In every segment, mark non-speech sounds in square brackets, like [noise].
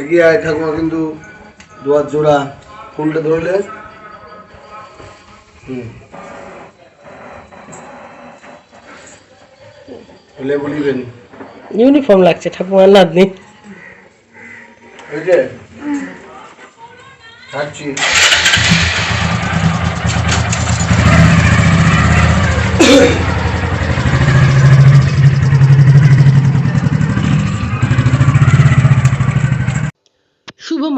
এগিয়ে আয় ঠাকুমা কিন্তু দুয়ার জোড়া কোনটা ধরলে। হুম। বলিবেন ইউনিফর্ম লাগছে ঠাকুমার নাতনি। ওই যে ছাড়ছি [coughs]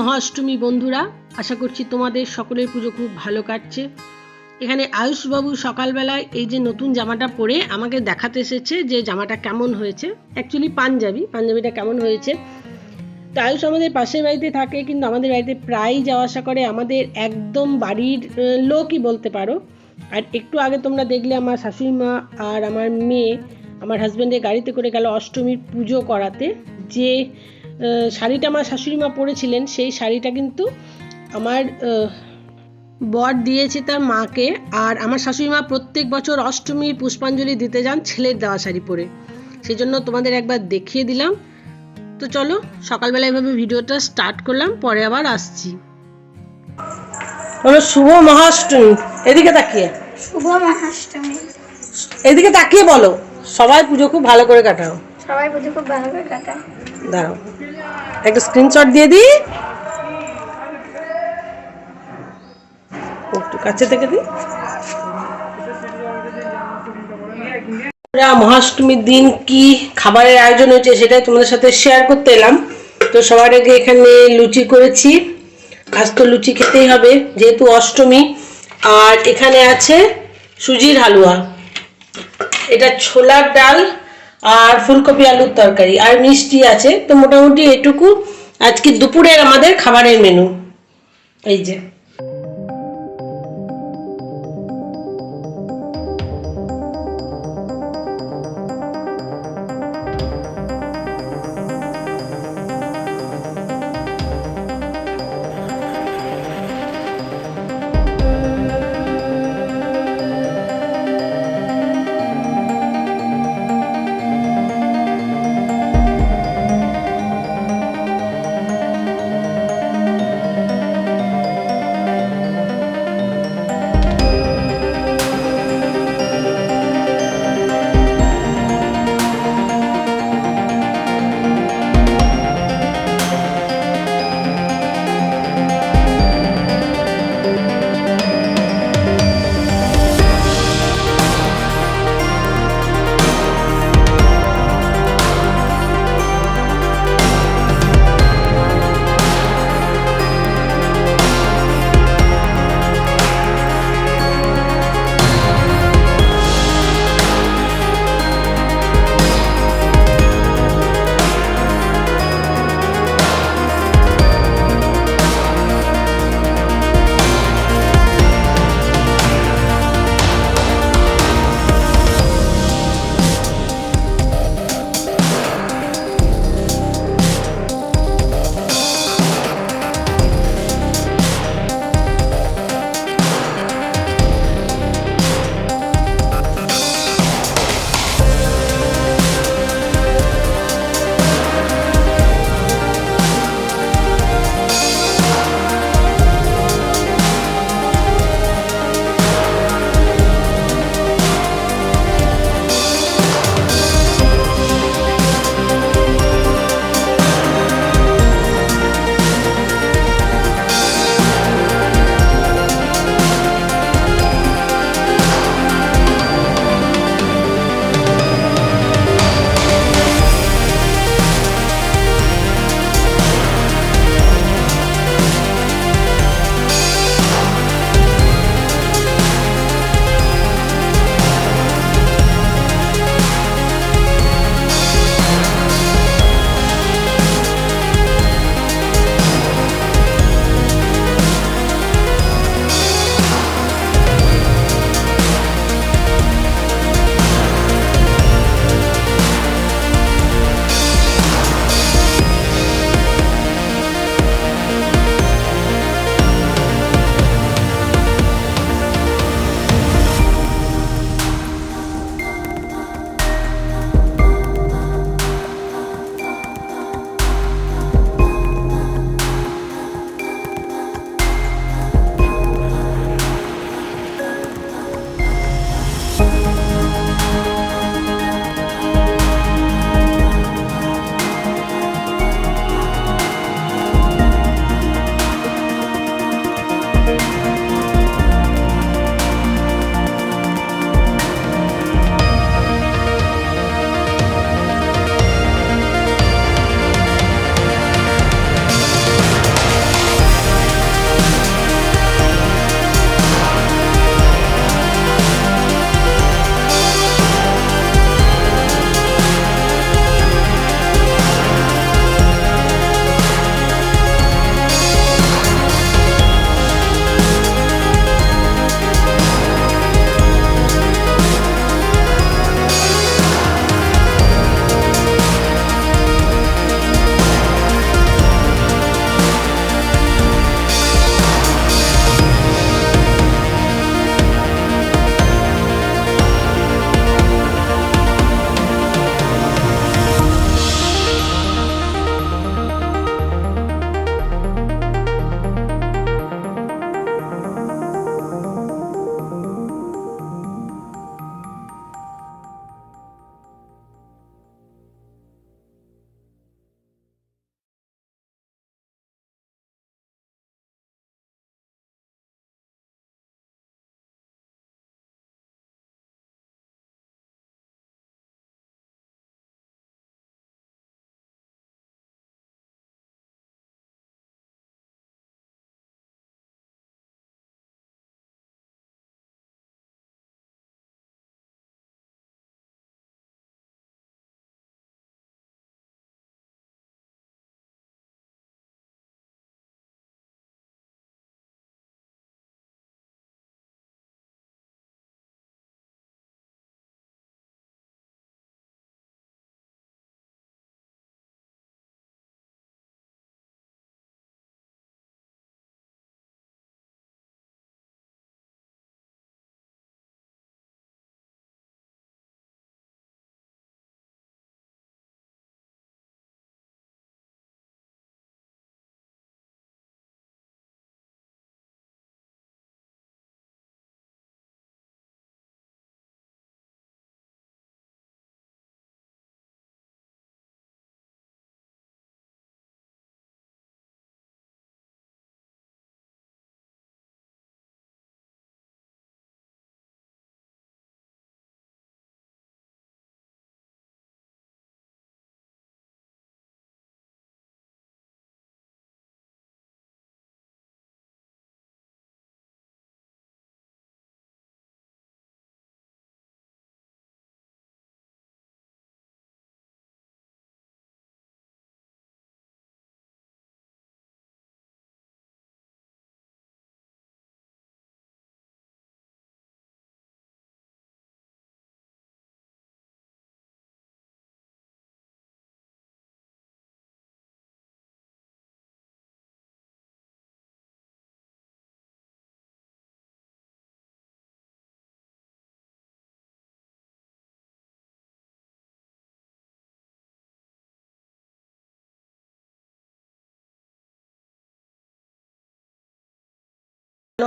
মহাষ্টমী বন্ধুরা, আশা করছি তোমাদের সকলের পুজো খুব ভালো কাটছে। এখানে আয়ুষবাবু সকালবেলায় এই যে নতুন জামাটা পরে আমাকে দেখাতে এসেছে যে জামাটা কেমন হয়েছে। অ্যাকচুয়ালি পাঞ্জাবি, পাঞ্জাবিটা কেমন হয়েছে। তো আয়ুষ আমাদের পাশের বাড়িতে থাকে, কিন্তু আমাদের বাড়িতে প্রায়ই যাওয়া আসা করে আমাদের একদম বাড়ির লোকই বলতে পারো। আর একটু আগে তোমরা দেখলে আমার শাশুড়ি মা আর আমার মেয়ে, আমার হাজব্যান্ডের গাড়িতে করে গেল অষ্টমীর পুজো করাতে। যে শাড়িটা আমার শাশুড়ি মা পরেছিলেন সেই শাড়িটা কিন্তু আমার বর দিয়েছে তার মাকে আর আমার শাশুড়ি মা প্রত্যেক বছর অষ্টমীর পুষ্পাঞ্জলি দিতে যান ছেলের দেওয়া শাড়ি পরে। সেই জন্য তোমাদের একবার দেখিয়ে দিলাম। তো চলো সকালবেলা এভাবে ভিডিওটা স্টার্ট করলাম পরে আবার আসছি। শুভ মহাষ্টমী। এদিকে তাকিয়ে। শুভ মহাষ্টমী। এদিকে তাকিয়ে বলো সবাই পুজো খুব ভালো করে কাটাও। সবাই পুজো খুব ভালো করে কাটায় দাঁড়াও। একটা স্ক্রিনশট দিয়ে দিই। একটু কাছে থেকে দিই। মহাষ্টমীর দিন কি খাবারের আয়োজন হয়েছে সেটাই তোমাদের সাথে শেয়ার করতে এলাম। তো সবার আগে এখানে লুচি করেছি। আজ তো লুচি খেতেই হবে, যেহেতু অষ্টমী। আর এখানে আছে সুজির হালুয়া। এটা ছোলার ডাল আর ফুলকপি আলুর তরকারি। আর মিষ্টি আছে। তো মোটামুটি এটুকু। আজকে দুপুরের আমাদের খাবারের মেনু এই যে।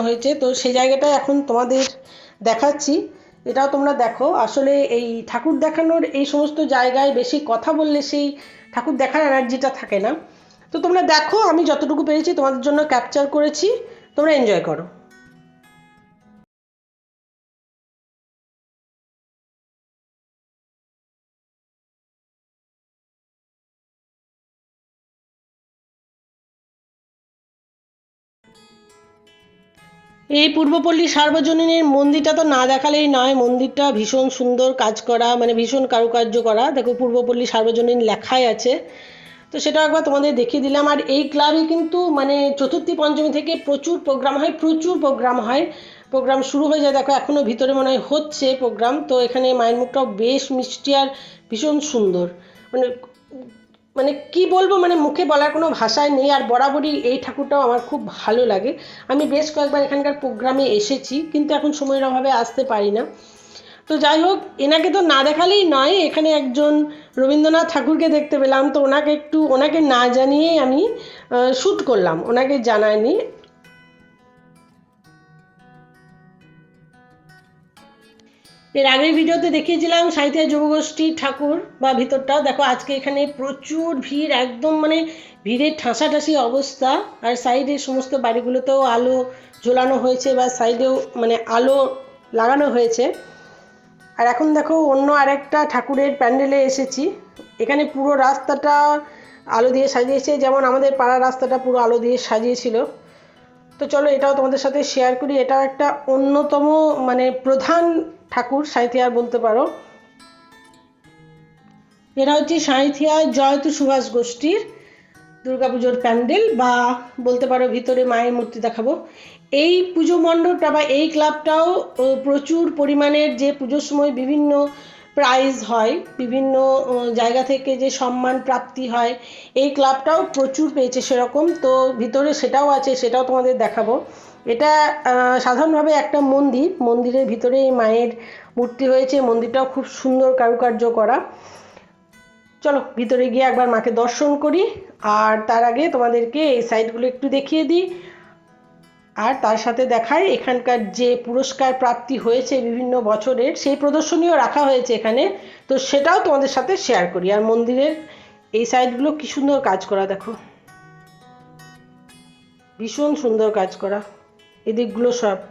হয়েছে। তো সেই জায়গাটা এখন তোমাদের দেখাচ্ছি। এটাও তোমরা দেখো। আসলে এই ঠাকুর দেখানোর এই সমস্ত জায়গায় বেশি কথা বললে সেই ঠাকুর দেখার এনার্জিটা থাকে না। তো তোমরা দেখো, আমি যতটুকু পেরেছি তোমাদের জন্য ক্যাপচার করেছি। তোমরা এনজয় করো। এই পূর্বপল্লী সার্বজনীনের মন্দিরটা তো না দেখালেই নয়। মন্দিরটা ভীষণ সুন্দর কাজ করা মানে ভীষণ কারুকার্য করা। দেখো, পূর্বপল্লী সার্বজনীন লেখাই আছে। তো সেটা একবার তোমাদের দেখিয়ে দিলাম। আর এই ক্লাবে কিন্তু মানে চতুর্থী পঞ্চমী থেকে প্রচুর প্রোগ্রাম হয়, প্রচুর প্রোগ্রাম হয়। প্রোগ্রাম শুরু হয়ে যায়, দেখো এখনও ভিতরে মনে হয় হচ্ছে প্রোগ্রাম। তো এখানে মায়ের মুখটাও বেশ মিষ্টি আর ভীষণ সুন্দর। মানে মানে কি বলব মানে মুখে বলার কোনো ভাষায় নেই, আর বরাবরই এই ঠাকুরটাও আমার খুব ভালো লাগে। আমি বেশ কয়েকবার এখানকার প্রোগ্রামে এসেছি, কিন্তু এখন সময়ের অভাবে আসতে পারি না। তো যাই হোক, এনাকে তো না দেখালেই নয়, এখানে একজন রবীন্দ্রনাথ ঠাকুরকে দেখতে পেলাম। তো ওনাকে একটু, ওনাকে না জানিয়েই আমি শ্যুট করলাম। ওনাকে জানায়নি এর আগের ভিডিওতে দেখিয়েছিলাম সাহিত্য যুবগোষ্ঠী ঠাকুর বা ভিতরটাও। দেখো, আজকে এখানে প্রচুর ভিড়, একদম মানে ভিড়ের ঠাসাঠাসি অবস্থা। আর সাইডে সমস্ত বাড়িগুলোতেও আলো ঝোলানো হয়েছে বা সাইডেও মানে আলো লাগানো হয়েছে। আর এখন দেখো, অন্য আরেকটা ঠাকুরের প্যান্ডেলে এসেছি। এখানে পুরো রাস্তাটা আলো দিয়ে সাজিয়েছে, যেমন আমাদের পাড়ার রাস্তাটা পুরো আলো দিয়ে সাজিয়েছিল। তো চলো, এটাও তোমাদের সাথে শেয়ার করি। এটাও একটা অন্যতম মানে প্রধান ঠাকুর সাঁইথিয়ার বলতে পারো। এরা হচ্ছে সাঁইথিয়া, জয়তু সুভাষ গোষ্ঠীর দুর্গাপুজোর প্যান্ডেল বা বলতে পারো ভিতরে মায়ের মূর্তি দেখাবো। এই পুজো মণ্ডপটা বা এই ক্লাবটাও প্রচুর পরিমাণের যে পুজোর সময় বিভিন্ন প্রাইজ হয়, বিভিন্ন জায়গা থেকে যে সম্মান প্রাপ্তি হয়, এই ক্লাবটাও প্রচুর পেয়েছে সেরকম। তো ভিতরে সেটাও আছে, সেটাও তোমাদের দেখাবো। এটা সাধারণভাবে একটা মন্দির। মন্দিরের ভিতরে মায়ের মূর্তি হয়েছে মন্দিরটাও খুব সুন্দর কারুকার্য করা। চলো, ভিতরে গিয়ে একবার মাকে দর্শন করি। আর তার আগে তোমাদেরকে এই সাইডগুলো একটু দেখিয়ে দিই। আর তার সাথে দেখায় এখানকার যে পুরস্কার প্রাপ্তি হয়েছে বিভিন্ন বছরের, সেই প্রদর্শনীও রাখা হয়েছে এখানে। তো সেটাও তোমাদের সাথে শেয়ার করি। আর মন্দিরের এই সাইডগুলো কি সুন্দর কাজ করা, দেখো। ভীষণ সুন্দর কাজ করা। ఇది గ్లో షాప్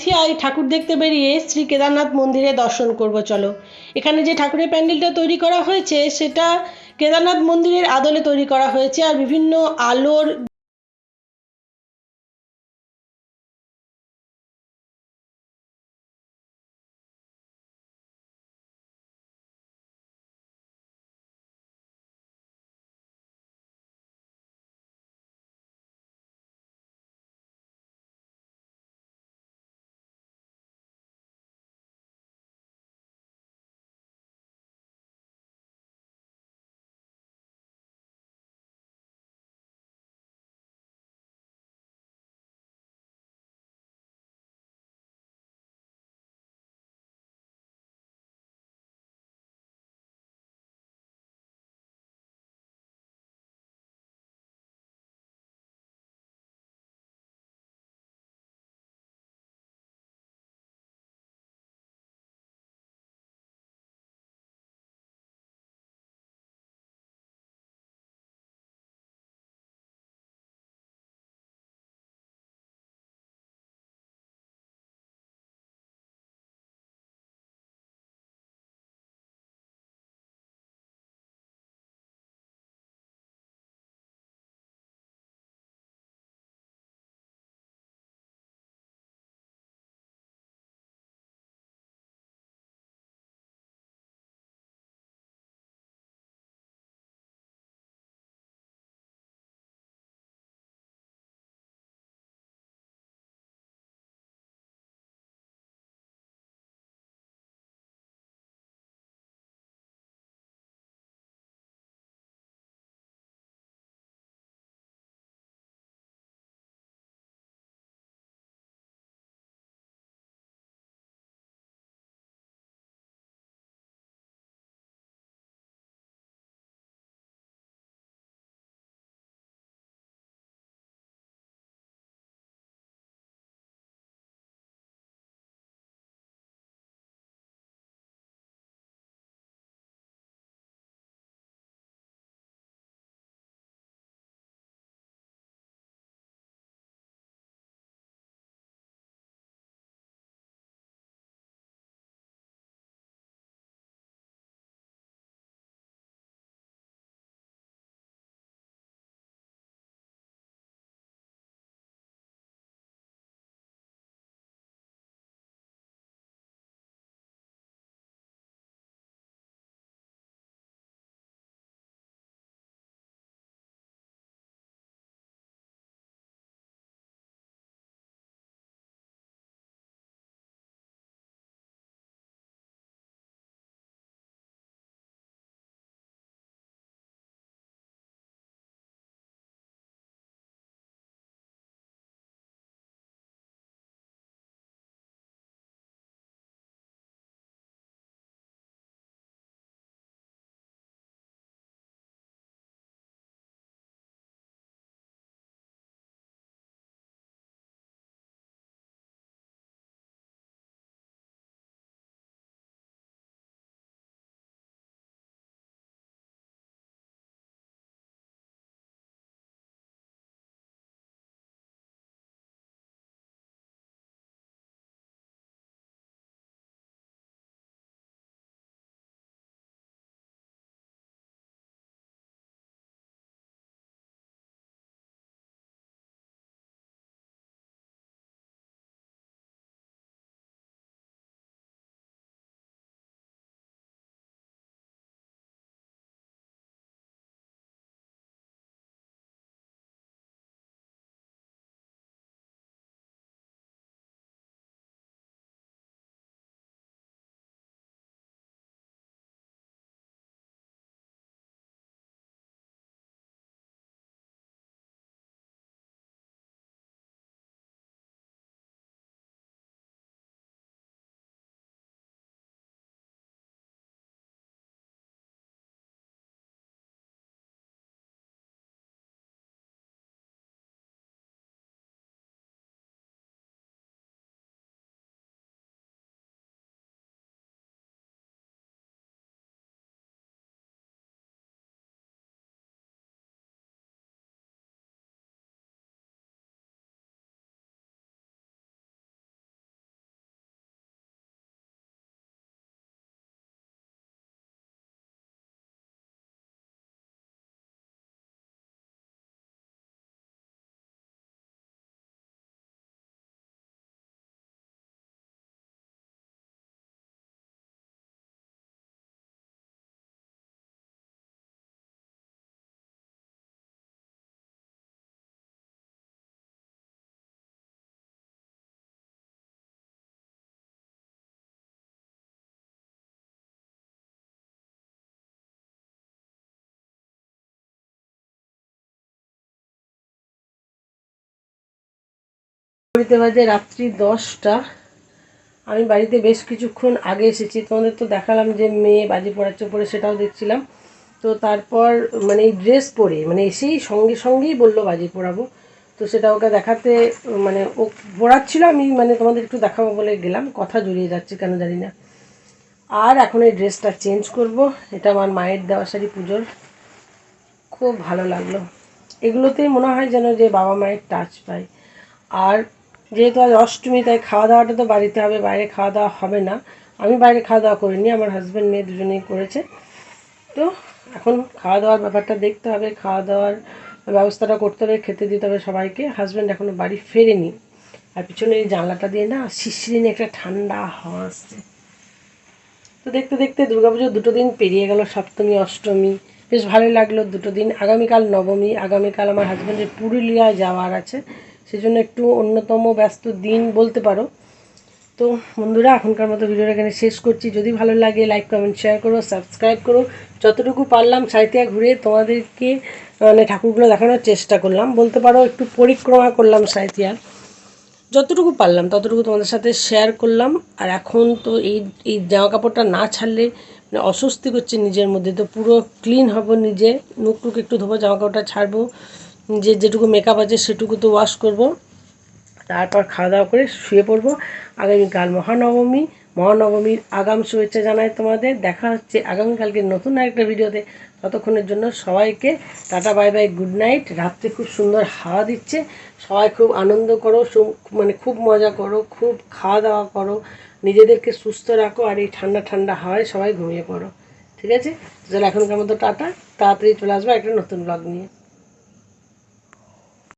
থিয়ায় ঠাকুর দেখতে বেরিয়ে শ্রী কেদারনাথ মন্দিরে দর্শন করব, চলো। এখানে যে ঠাকুরের প্যান্ডেলটা তৈরি করা হয়েছে, সেটা কেদারনাথ মন্দিরের আদলে তৈরি করা হয়েছে, আর বিভিন্ন আলোর ঘড়িতে বাজে রাত্রি দশটা, আমি বাড়িতে বেশ কিছুক্ষণ আগে এসেছি। তোমাদের তো দেখালাম যে মেয়ে বাজি পড়াচ্ছে পরে সেটাও দেখছিলাম। তো তারপর মানে এই ড্রেস পরে মানে এসেই সঙ্গে সঙ্গেই বলল বাজি পড়াবো। তো সেটা ওকে দেখাতে মানে ও পড়াচ্ছিল, আমি মানে তোমাদের একটু দেখাবো বলে গেলাম। কথা জড়িয়ে যাচ্ছে, কেন জানি না। আর এখন এই ড্রেসটা চেঞ্জ করব। এটা আমার মায়ের দেওয়া শাড়ি পুজোর। খুব ভালো লাগল। এগুলোতেই মনে হয় যেন যে বাবা মায়ের টাচ পায়। আর যেহেতু আজ অষ্টমী, তাই খাওয়া দাওয়াটা তো বাড়িতে হবে, বাইরে খাওয়া দাওয়া হবে না। আমি বাইরে খাওয়া দাওয়া করিনি, আমার হাজব্যান্ড মেয়ে দুজনেই করেছে। তো এখন খাওয়া দাওয়ার ব্যাপারটা দেখতে হবে খাওয়া দাওয়ার ব্যবস্থাটা করতে হবে, খেতে দিতে হবে সবাইকে। হাজব্যান্ড এখনও বাড়ি ফেরেনি। আর পিছনে এই জানলাটা দিয়ে না শিশিরিনে একটা ঠান্ডা হাওয়া আসছে। তো দেখতে দেখতে দুর্গাপুজো দুটো দিন পেরিয়ে গেল, সপ্তমী, অষ্টমী। বেশ ভালোই লাগল দুটো দিন। আগামীকাল নবমী, আগামীকাল আমার হাজব্যান্ডের পুরুলিয়ায় যাওয়ার আছে। সেজন্য একটু অন্যতম ব্যস্ত দিন বলতে পারো। তো বন্ধুরা, এখনকার মতো ভিডিওটা এখানে শেষ করছি। যদি ভালো লাগে লাইক কমেন্ট শেয়ার করো সাবস্ক্রাইব করো। যতটুকু পারলাম সাইতিয়া ঘুরে তোমাদেরকে মানে ঠাকুরগুলো দেখানোর চেষ্টা করলাম। বলতে পারো, একটু পরিক্রমা করলাম সাইতিয়ার যতটুকু পারলাম, ততটুকু তোমাদের সাথে শেয়ার করলাম। আর এখন তো এই এই জামা কাপড়টা না ছাড়লে মানে অস্বস্তি করছে নিজের মধ্যে। তো পুরো ক্লিন হব নিজে মুখ টুক একটু ধোবো, জামা কাপড়টা ছাড়বো। যে যেটুকু মেকআপ আছে সেটুকু তো ওয়াশ করব। তারপর খাওয়া দাওয়া করে শুয়ে পড়ব। আগামীকাল মহানবমী। মহানবমীর আগাম শুভেচ্ছা জানাই তোমাদের। দেখা হচ্ছে আগামীকালকে নতুন আরেকটা ভিডিওতে। ততক্ষণের জন্য সবাইকে tata bye bye good night রাত্রে খুব সুন্দর হাওয়া দিচ্ছে। সবাই খুব আনন্দ করো মানে খুব মজা করো, খুব খাওয়া দাওয়া করো। নিজেদেরকে সুস্থ রাখো আর এই ঠান্ডা ঠান্ডা হাওয়ায় সবাই ঘুমিয়ে পড়ো। ঠিক আছে? চলো এখনকার মতো টাটা। তাড়াতাড়ি চলে আসব একটা নতুন ব্লগ নিয়ে।